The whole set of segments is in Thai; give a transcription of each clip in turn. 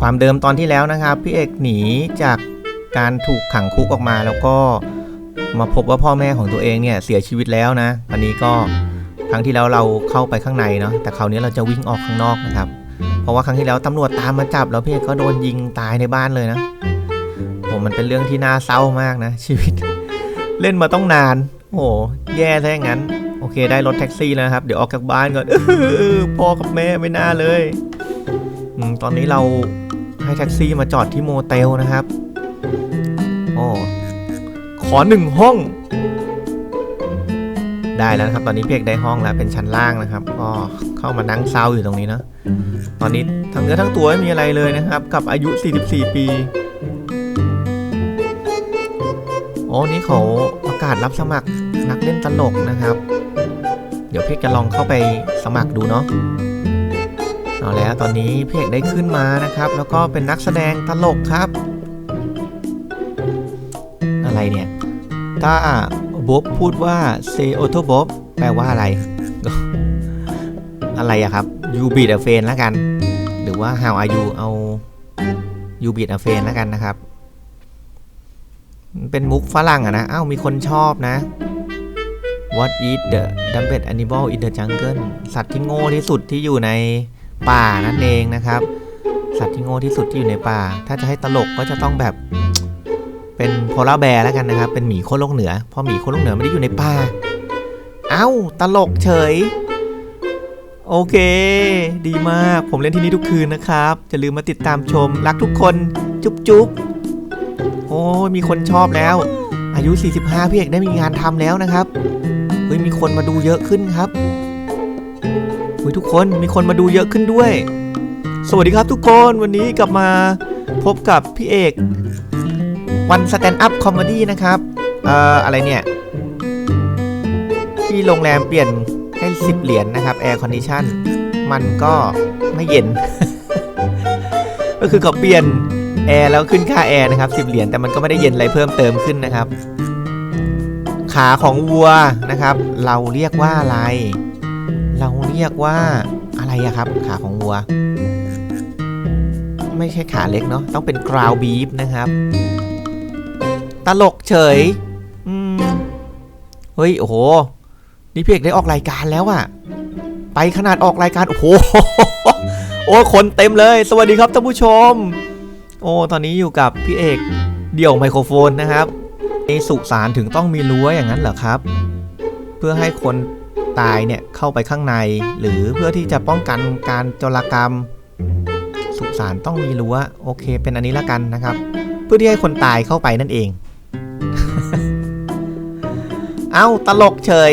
ความเดิมตอนที่แล้วนะครับ พี่เอกหนีจากการถูกขังคุกออกมาแล้วก็มาพบว่าพ่อแม่ของตัวเองเนี่ยเสียชีวิตแล้วนะวันนี้ก็ครั้งที่แล้วเราเข้าไปข้างในเนาะแต่คราวนี้เราจะวิ่งออกข้างนอกนะครับ เพราะว่าครั้งที่แล้วตำรวจตามมาจับแล้วพี่เอกก็โดนยิงตายในบ้านเลยนะผมมันเป็นเรื่องที่น่าเศร้ามากนะชีวิต เล่นมาต้องนาน โอ้แย่ซะอย่างนั้น โอเคได้รถแท็กซี่แล้วครับ เดี๋ยวออกจากบ้านก่อนพ่อกับแม่ไม่น่าเลยอตอนนี้เรา ให้แท็กซี่มาจอดที่โมเตลนะครับโอ้ขอหนึ่งห้อง ได้แล้วนะครับ ตอนนี้เพียกได้ห้องแล้วเป็นชั้นล่างนะครับก็เข้ามานั่งเศร้าอยู่ตรงนี้เนะตอนนี้ทั้งเนื้อทั้งตัวไม่มีอะไรเลยนะครับ กับอายุ 44 ปีโอ้นี่เขาประกาศรับสมัครนักเล่นตลกนะครับ เดี๋ยวเพียกจะลองเข้าไปสมัครดูเนาะ เอาแล้วตอนนี้เพียกได้ขึ้นมานะครับ แล้วก็เป็นนักแสดงตลกครับ อะไรเนี่ยถ้าบ๊อบพูดว่าเซโอโตบ๊อบแปลว่าอะไร อะไรอะครับ you beat a fan แล้วกัน หรือว่า how are you เอา you beat a fan แล้วกันนะครับ เป็นมุกฝรั่งอะนะอ้าวมีคนชอบนะ What is the dumbest animal in the jungle สัตว์ที่โง่ที่สุดที่อยู่ใน ป่านั่นเองนะครับ สัตว์ที่โง่ที่สุดที่อยู่ในป่า ถ้าจะให้ตลกก็จะต้องแบบเป็นโพลาร์แบร์แล้วกันนะครับ เป็นหมีโคโลกเหนือ เพราะหมีโคโลกเหนือไม่ได้อยู่ในป่า เอ้า ตลกเฉย โอเค ดีมาก ผมเล่นที่นี่ทุกคืนนะครับอย่าลืมมาติดตามชม รักทุกคน จุ๊บจุ๊บโอ้มีคนชอบแล้ว อายุ 45พี่เอกได้มีงานทำแล้วนะครับ เฮ้ย มีคนมาดูเยอะขึ้นครับ เฮ้ยทุกคนมีคนมาดูเยอะขึ้นด้วย สวัสดีครับทุกคนวันนี้กลับมาพบกับพี่เอกวันสแตนด์อัพคอมเมดี้นะครับเอ่ออะไรเนี่ยที่โรงแรมเปลี่ยนให้ 10 เหรียญนะครับแอร์คอนดิชันมันก็ไม่เย็น ก็คือเขาเปลี่ยนแอร์แล้วขึ้นค่าแอร์นะครับ10 เหรียญแต่มันก็ไม่ได้เย็นอะไรเพิ่มเติมขึ้นนะครับ ขาของวัวนะครับ เราเรียกว่าอะไร เราเรียกว่าอะไรอะครับ ขาของวัว ไม่ใช่ขาเล็กเนาะต้องเป็นกราวบีฟนะครับ ตลกเฉยอืมเฮ้ย โอ้โห นี่พี่เอกได้ออกรายการแล้วอะไปขนาดออกรายการ โอ้โห โอ้คนเต็มเลย สวัสดีครับท่านผู้ชม โอ้ตอนนี้อยู่กับพี่เอกเดี่ยวไมโครโฟนนะครับในสุสานถึงต้องมีรั้วอย่างนั้นเหรอครับ เพื่อให้คน ตายเนี่ยเข้าไปข้างใน หรือเพื่อที่จะป้องกันการโจรกรรม สุสานต้องมีรั้วโอเค เป็นอันนี้ละกันนะครับ เพื่อที่ให้คนตายเข้าไปนั่นเอง เอ้าตลกเฉย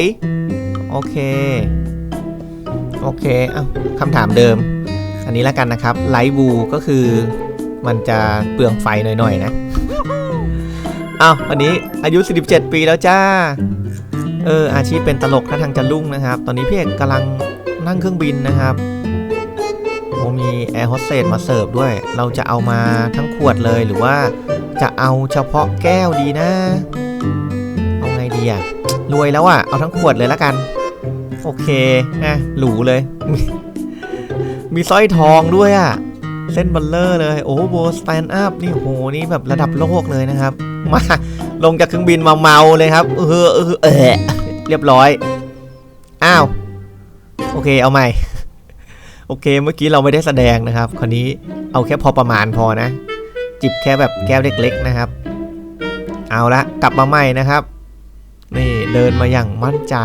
โอเค โอเคเอ้าคำถามเดิม อันนี้ละกันนะครับไลท์บูก็คือมันจะเปลืองไฟหน่อยๆนะ เอ้าวันนี้อายุ 47 ปีแล้วจ้า เอออาชีพเป็นตลกท่าทางจะรุ่งนะครับ ตอนนี้พี่เอกกำลังนั่งเครื่องบินนะครับโอ้มีแอร์โฮสเตสมาเสิร์ฟด้วย เราจะเอามาทั้งขวดเลยหรือว่าจะเอาเฉพาะแก้วดีนะ เอาไงดีอะรวยแล้วอะเอาทั้งขวดเลยละกัน โอเคนะหรูเลย มีมีสร้อยทองด้วยอะเส้นบัลเลอร์เลย โอ้โบสแตนด์อัพนี่โหนี่แบบระดับโลกเลยนะครับ มา ลงจากเครื่องบินมาเมาเลยครับ เออเออเออ เรียบร้อย อ้าว โอเคเอาใหม่ โอเคเมื่อกี้เราไม่ได้แสดงนะครับ คราวนี้เอาแค่พอประมาณพอนะ จิบแค่แบบแก้วเล็กๆนะครับ เอาละกลับมาใหม่นะครับ นี่เดินมาอย่างมั่นใจ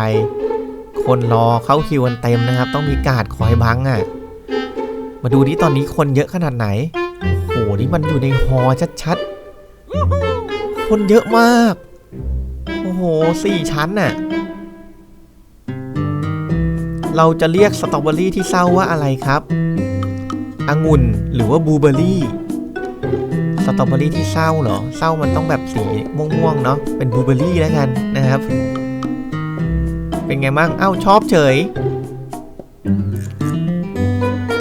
คนรอเข้าคิวกันเต็มนะครับ ต้องมีการ์ดคอยบังอะ่ะ มาดูดิตอนนี้คนเยอะขนาดไหน โอ้โหนี่มันอยู่ในฮอชัดๆ คนเยอะมาก โอ้โหสี่ชั้นน่ะ เราจะเรียกสตรอเบอรี่ที่เศร้าว่าอะไรครับองุ่นหรือว่าบลูเบอรี่สตรอเบอรี่ที่เศร้าเหรอ เศร้ามันต้องแบบสีม่วงๆเนาะ เป็นบลูเบอรี่แล้วกันนะครับ เป็นไงบ้าง เอ้าชอบเฉย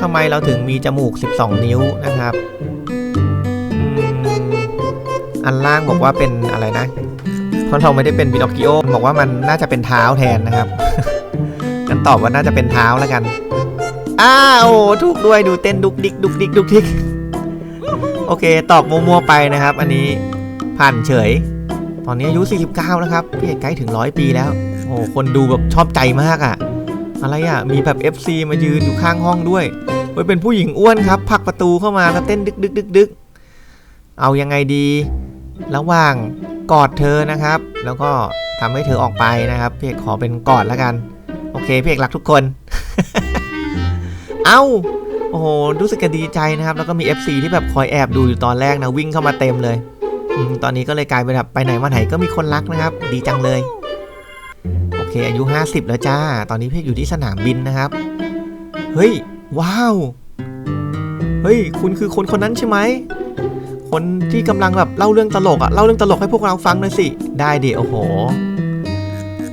ทำไมเราถึงมีจมูก 12 นิ้วนะครับ อันล่างบอกว่าเป็นอะไรนะ เพราะเราไม่ได้เป็นบินอคกิโอ บอกว่ามันน่าจะเป็นเท้าแทนนะครับ ตอบว่าน่าจะเป็นเท้าแล้วกันอ้าวถูกด้วยดูเต้นดุกดิกดุกดิกดุกดิกโอเค ตอบมัวๆไปนะครับ อันนี้ผ่านเฉย ตอนนี้อายุ 49นะครับพี่เอกใกล้ถึงร้อยปีแล้ว โอ้โหคนดูแบบชอบใจมากอะ่ะ อะไรอะ่ะ มีแบบ FC มายืนอยู่ข้างห้องด้วยเฮ้ยเป็นผู้หญิงอ้วนครับ ผักประตูเข้ามาแล้วเต้นดึกดึกดึกดึกเอายังไงดี ระหว่างกอดเธอนะครับ แล้วก็ทำให้เธอออกไปนะครับ พี่เอกขอเป็นกอดแล้วกัน เคพี่เอกรักทุกคน เอ้า โอ้โห รู้สึกดีใจนะครับ แล้วก็มี FC ที่แบบคอยแอบดูอยู่ตอนแรกนะ วิ่งเข้ามาเต็มเลยอตอนนี้ก็เลยกลายเป็นแบบไปไหนมาไหนก็มีคนรักนะครับ ดีจังเลย โอเค อายุ 50 แล้วจ้า ตอนนี้พี่อยู่ที่สนามบินนะครับ เฮ้ย ว้าว เฮ้ย คุณคือคนคนนั้นใช่ไหมคนที่กำลังแบบเล่าเรื่องตลกอะเล่าเรื่องตลกให้พวกเราฟังหน่อยสิ ได้ดิโอ้โห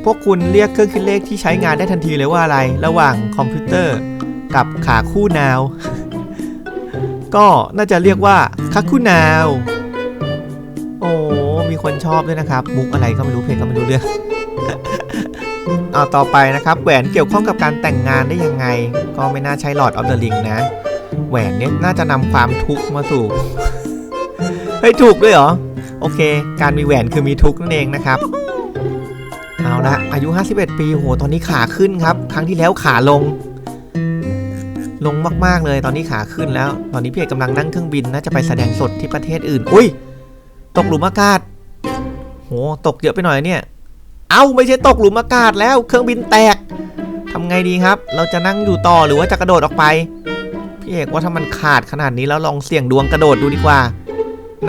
วกคุณเรียกเครื่องคิดเลขที่ใช้งานได้ทันทีเลยว่าอะไร ระหว่างคอมพิวเตอร์กับขาคู่นาว ก็น่าจะเรียกว่าคักคู่นาว โอ้มีคนชอบด้วยนะครับมุกอะไรก็ไม่รู้เพลงก็ไม่รู้เรื่องเอาต่อไปนะครับแหวนเกี่ยวข้องกับการแต่งงานได้ยังไง ก็ไม่น่าใช่หลอดออฟเดอะลิงนะ แหวนเนี่ยน่าจะนำความทุกข์มาสู่เฮ้ยถูกด้วยเหรอ โอเค การมีแหวนคือมีทุกข์นั่นเองนะครับ ละอายุ 51 ปีโหตอนนี้ขาขึ้นครับ ครั้งที่แล้วขาลง ลงมากๆเลยตอนนี้ขาขึ้นแล้ว ตอนนี้พี่เอกกำลังนั่งเครื่องบินน่าจะไปแสดงสดที่ประเทศอื่น อุ้ย ตกหลุมอากาศโหตกเยอะไปหน่อยเนี่ย เอ้าไม่ใช่ตกหลุมอากาศแล้วเครื่องบินแตกทำไงดีครับ เราจะนั่งอยู่ต่อหรือว่าจะกระโดดออกไป พี่เอกว่าถ้ามันขาดขนาดนี้แล้วลองเสี่ยงดวงกระโดดดูดีกว่า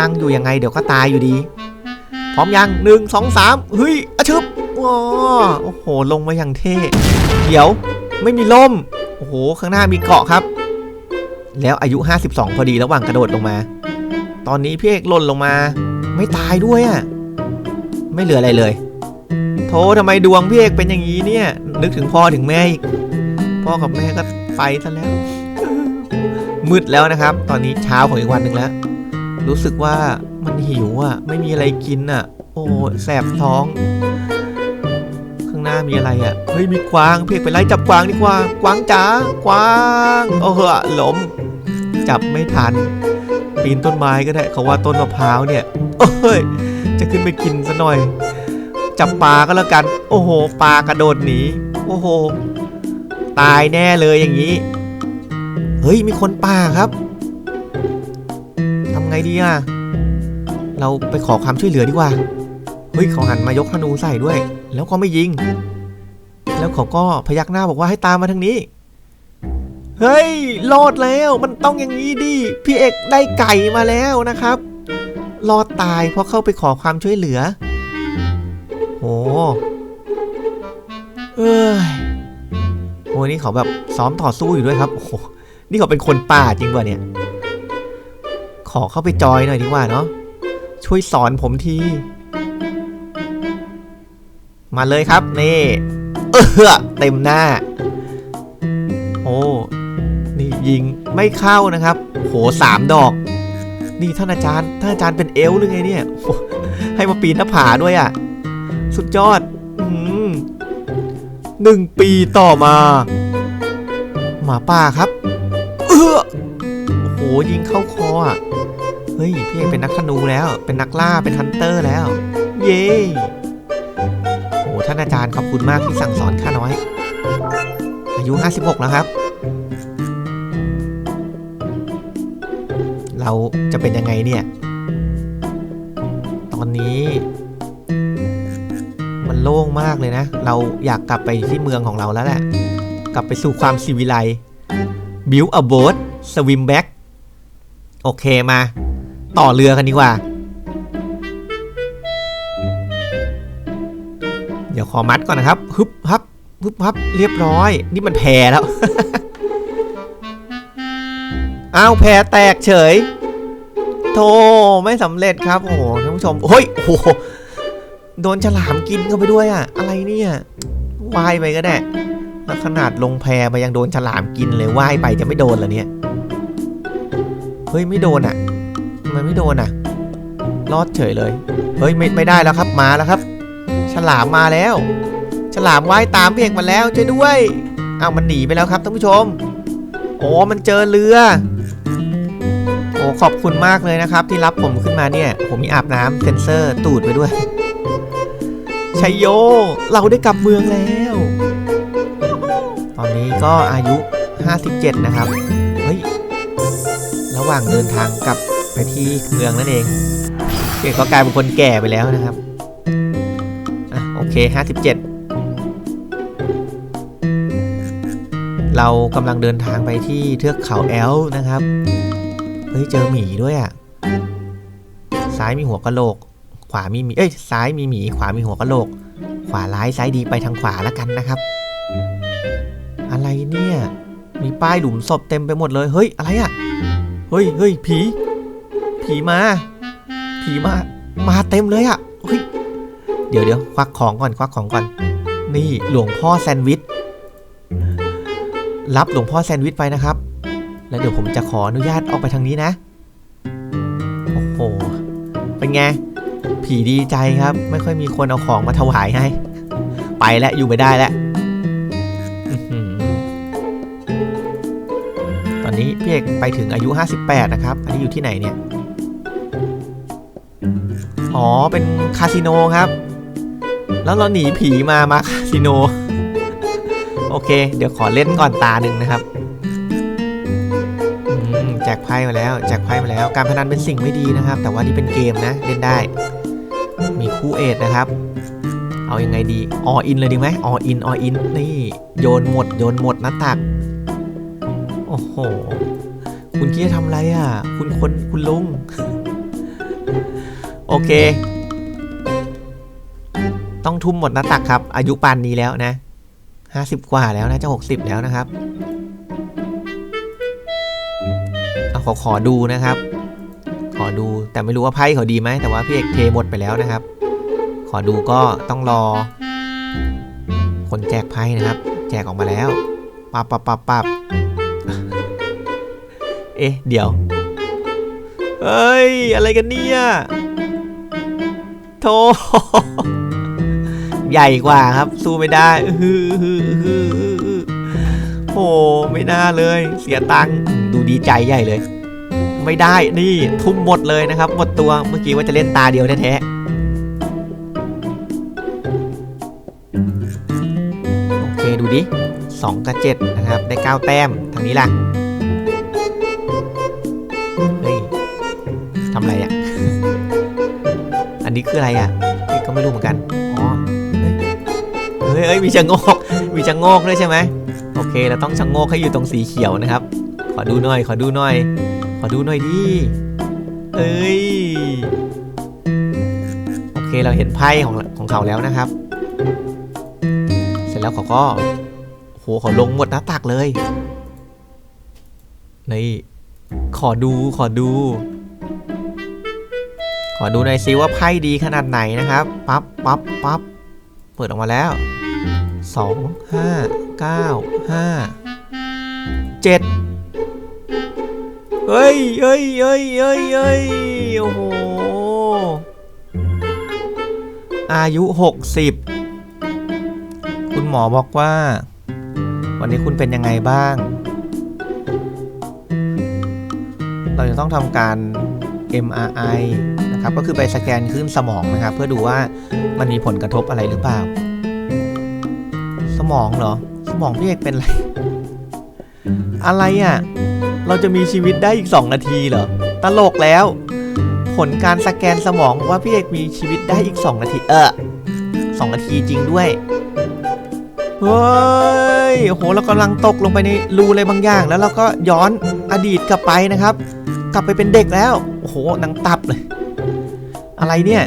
นั่งอยู่ยังไงเดี๋ยวก็ตายอยู่ดี พร้อมยังหนึ่งสองสามเฮ้ยอะชึบ ว้าโอ้โห ลงมาอย่างเท่ เดี๋ยว ไม่มีล่ม โอ้โห ข้างหน้ามีเกาะครับ แล้วอายุ 52 พอดีระหว่างกระโดดลงมา ตอนนี้พี่เอกหล่นลงมา ไม่ตายด้วยอะ่ะ ไม่เหลืออะไรเลย โธ่ทำไมดวงพี่เอกเป็นอย่างนี้เนี่ย นึกถึงพ่อถึงแม่อีก พ่อกับแม่ก็ไปซะแล้ว มืดแล้วนะครับ ตอนนี้เช้าของอีกวันหนึ่งแล้ว รู้สึกว่ามันหิวอะ ไม่มีอะไรกินอะ โอ้แสบท้อง มีอะไรอะเฮ้ยมีกวางพี่เอกไปไล่จับกวางดีกว่า กวางจ๋ากวางโอ้โหอะล้มจับไม่ทัน ปีนต้นไม้ก็ได้เขาว่าต้นมะพร้าวเนี่ยโอ้ยจะขึ้นไปกินซะหน่อย จับปลาก็แล้วกัน โอ้โหปลากระโดดหนีโอ้โห ตายแน่เลยอย่างนี้ เฮ้ยมีคนป่าครับทำไงดีอะเราไปขอความช่วยเหลือดีกว่าเฮ้ยเขาหันมายกธนูใส่ด้วย แล้วก็ไม่ยิง แล้วเขาก็พยักหน้าบอกว่าให้ตามมาทางนี้ เฮ้ยรอดแล้วมันต้องอย่างนี้ดิพี่เอกได้ไก่มาแล้วนะครับ รอดตายเพราะเข้าไปขอความช่วยเหลือโอ้เอ้ยโอ้นี่เขาแบบซ้อมต่อสู้อยู่ด้วยครับโอ้โหนี่เขาเป็นคนป่าจริงป่ะเนี่ย ขอเข้าไปจอยหน่อยดีกว่าเนาะช่วยสอนผมที มาเลยครับนี่ เออเต็มหน้า โอ้ นี่ยิงไม่เข้านะครับ โหสามดอก นี่ท่านอาจารย์ ท่านอาจารย์เป็นเอลหรือไงเนี่ย ให้มาปีนหน้าผาด้วยอะ่ะ สุดยอดหนึ่งปีต่อมา หมาป่าครับ เออโหยิงเข้าคออะ เฮ้ย พี่เอกเป็นนักธนูแล้ว เป็นนักล่า เป็นฮันเตอร์แล้ว เย้ ท่านอาจารย์ขอบคุณมากที่สั่งสอนข้าน้อย อายุ 56 แล้วครับ เราจะเป็นยังไงเนี่ย ตอนนี้ มันโล่งมากเลยนะ เราอยากกลับไปที่เมืองของเราแล้วแหละ กลับไปสู่ความสิวิไล build a boat swim back โอเคมา ต่อเรือกันดีกว่า ดี๋ยวขอมัดก่อนนะครับฮึบฮับฮึบฮับเรียบร้อย นี่มันแพรแล้วอ้าวแพรแตกเฉยโธ่ไม่สำเร็จครับโอ้โหท่านผู้ชมเฮ้ยโอ้โหโดนฉลามกินเข้าไปด้วยอะอะไรเนี่ยว่ายไปก็ได้ลขนาดลงแพไปยังโดนฉลามกินเลยว่ายไปจะไม่โดนเหรอเนี่ย เฮ้ยไม่โดนอะทำไมไม่โดนอะรอดเฉยเลย เฮ้ยไม่ไม่ได้แล้วครับมาแล้วครับ ลามมาแล้ว ฉลามว่ายตามพี่เอกมาแล้วช่วยด้วยอ้าวมันหนีไปแล้วครับท่านผู้ชมโอ้มันเจอเรือโอ้ขอบคุณมากเลยนะครับ ที่รับผมขึ้นมาเนี่ย ผมมีอาบน้ำเซนเซอร์ตูดไปด้วยชัยโย เราได้กลับเมืองแล้ว ตอนนี้ก็อายุ 57 นะครับ เฮ้ย ระหว่างเดินทางกลับไปที่เมืองนั่นเองเก่ก็กลายเป็นคนแก่ไปแล้วนะครับ 57 เรากำลังเดินทางไปที่เทือกเขาแอลนะครับ เฮ้ย เจอหมีด้วยอะ ซ้ายมีหัวกะโหลก ขวามีหมี เอ้ย ซ้ายมีหมี ขวามีหัวกะโหลก ขวาร้ายซ้ายดีไปทางขวาแล้วกันนะครับ อะไรเนี่ย มีป้ายหลุมศพเต็มไปหมดเลย เฮ้ย อะไรอะ เฮ้ยเฮ้ยผี ผีมา ผีมา มาเต็มเลยอะ เฮ้ย เดี๋ยวเดี๋ยวควักของก่อนควักของก่อน นี่หลวงพ่อแซนด์วิช รับหลวงพ่อแซนด์วิชไปนะครับ แล้วเดี๋ยวผมจะขออนุญาตออกไปทางนี้นะ โอ้โห เป็นไง ผีดีใจครับ ไม่ค่อยมีคนเอาของมาถวายให้ ไปแล้วอยู่ไม่ได้แล้ว ตอนนี้พี่เอกไปถึงอายุ 58 นะครับ อันนี้อยู่ที่ไหนเนี่ย อ๋อ เป็นคาสิโนครับ แล้วเราหนีผีมามาคาสิโน โอเค เดี๋ยวขอเล่นก่อนตาหนึ่งนะครับแจกไพ่มาแล้วแจกไพ่มาแล้ว การพนันเป็นสิ่งไม่ดีนะครับ แต่ว่านี่เป็นเกมนะเล่นได้ มีคู่เอทนะครับ เอายังไงดีออินเลยดีไหมออินออินนี่โยนหมดโยนหมดน้าตัก โอ้โห คุณคิดจะทำอะไรอะ คุณคนคุณลุง โอเค ต้องทุ่มหมดหน้าตักครับ อายุปานนี้แล้วนะห้าสิบกว่าแล้วนะจะหกสิบแล้วนะครับเอาขอขอดูนะครับ ขอดูแต่ไม่รู้ว่าไพ่เขาดีไหมแต่ว่าพี่เอกเทหมดไปแล้วนะครับ ขอดูก็ต้องรอ คนแจกไพ่นะครับ แจกออกมาแล้วปับปับปับปับเอ๊ะเดี๋ยวเอ้ย อะไรกันเนี่ยโธ่ ใหญ่กว่าครับ สู้ไม่ได้อื้อหือหือหือหือโอ้ไม่น่าเลย เสียตังค์ดูดีใจใหญ่เลย ไม่ได้นี่ทุ่มหมดเลยนะครับ หมดตัวเมื่อกี้ว่าจะเล่นตาเดียวแท้ๆโอเคดูดิ2กับ7นะครับได้ 9 แต้มทางนี้ล่ะ เฮ้ยทำอะไรอะ อันนี้คืออะไรอะก็ไม่รู้เหมือนกัน ฮ้ยเฮ้ยมีชะโงกมีชะโงกด้วยใช่ไหมโอเคเราต้องชะโงกให้อยู่ตรงสีเขียวนะครับ ขอดูหน่อย ขอดูหน่อย ขอดูหน่อยดิเอ้ยโอเคเราเห็นไพ่ของของเขาแล้วนะครับ เสร็จแล้วเขาก็โหเขาลงหมดหน้าตักเลยนี่ขอดูขอดู ขอดูหน่อยซิว่าไพ่ดีขนาดไหนนะครับ ปั๊บปั๊บปั๊บเปิดออกมาแล้ว สองห้าเก้าห้าเจ็ดเฮ้ยเฮ้ยเฮ้ยเฮ้ยเฮ้ยโอ้โห อายุหกสิบคุณหมอบอกว่า วันนี้คุณเป็นยังไงบ้าง เราจะต้องทำการ MRI นะครับก็คือไปสแกนคลื่นสมองนะครับ เพื่อดูว่ามันมีผลกระทบอะไรหรือเปล่า มองเหรอ สมองพี่เอกเป็นอะไร อะไรอะ เราจะมีชีวิตได้อีก 2 นาทีเหรอ ตลกแล้ว ผลการสแกนสมองว่าพี่เอกมีชีวิตได้อีก 2 นาที เออสองนาทีจริงด้วย เฮ้ย โห เรากำลังตกลงไปในรูอะไรบางอย่าง แล้วเราก็ย้อนอดีตกลับไปนะครับ กลับไปเป็นเด็กแล้ว โอ้โหหนังตับเลย อะไรเนี่ย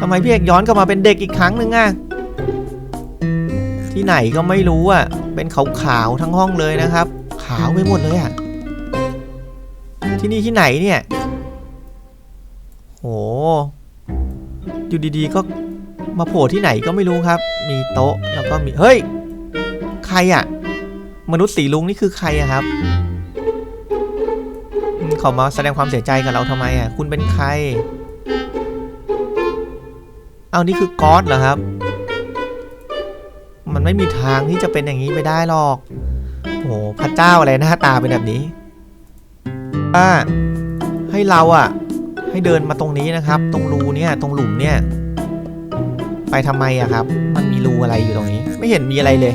ทำไมพี่เอกย้อนกลับมาเป็นเด็กอีกครั้งหนึ่งอะ ที่ไหนก็ไม่รู้อะเป็นขาวๆทั้งห้องเลยนะครับ ขาวไปหมดเลยอะที่นี่ที่ไหนเนี่ย โห อยู่ดีๆก็มาโผล่ที่ไหนก็ไม่รู้ครับ มีโต๊ะแล้วก็มี เฮ้ย ใครอะมนุษย์สีลุงนี่คือใครอะครับเขามาแสดงความเสียใจกับเราทำไมอะคุณเป็นใคร เอานี่คือก๊อตเหรอครับ มันไม่มีทางที่จะเป็นอย่างนี้ไปได้หรอกโหพระเจ้าอะไรหน้าตาเป็นแบบนี้ว่าให้เราอะให้เดินมาตรงนี้นะครับ ตรงรูเนี่ยตรงหลุมเนี่ย ไปทำไมอะครับ มันมีรูอะไรอยู่ตรงนี้ ไม่เห็นมีอะไรเลย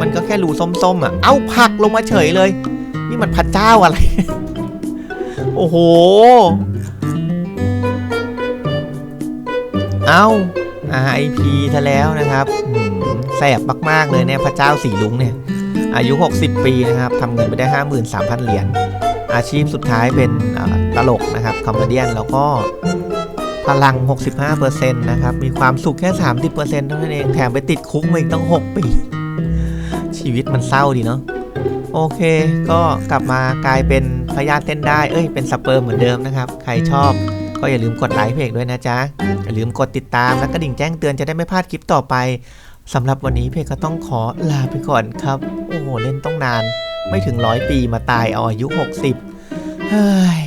มันก็แค่รูส้มๆอะเอ้าผักลงมาเฉยเลย นี่มันพระเจ้าอะไร โอ้โห เอ้า RIP ซะแล้วนะครับ แสบมากๆเลยเนี่ยพระเจ้าสีลุงเนี่ยอายุ 60 ปีนะครับทำเงินไปได้ 53,000 เหรียญอาชีพสุดท้ายเป็นตลกนะครับคอมเมดียนแล้วก็พลัง 65%นะครับ มีความสุขแค่ 30%เท่านั้นเอง แถมไปติดคุกมาอีกตั้ง 6 ปี ชีวิตมันเศร้าดีเนาะ โอเค ก็กลับมากลายเป็นพยาธิเต้นได้ เอ้ย เป็นสเปิร์มเหมือนเดิมนะครับ ใครชอบก็อย่าลืมกดไลค์เพจด้วยนะจ๊ะ อย่าลืมกดติดตามและกระดิ่งแจ้งเตือนจะได้ไม่พลาดคลิปต่อไป สำหรับวันนี้เพคก็ต้องขอลาไปก่อนครับ โอ้โหเล่นต้องนาน ไม่ถึงร้อยปีมาตายเอาอายุ 60เฮ้ย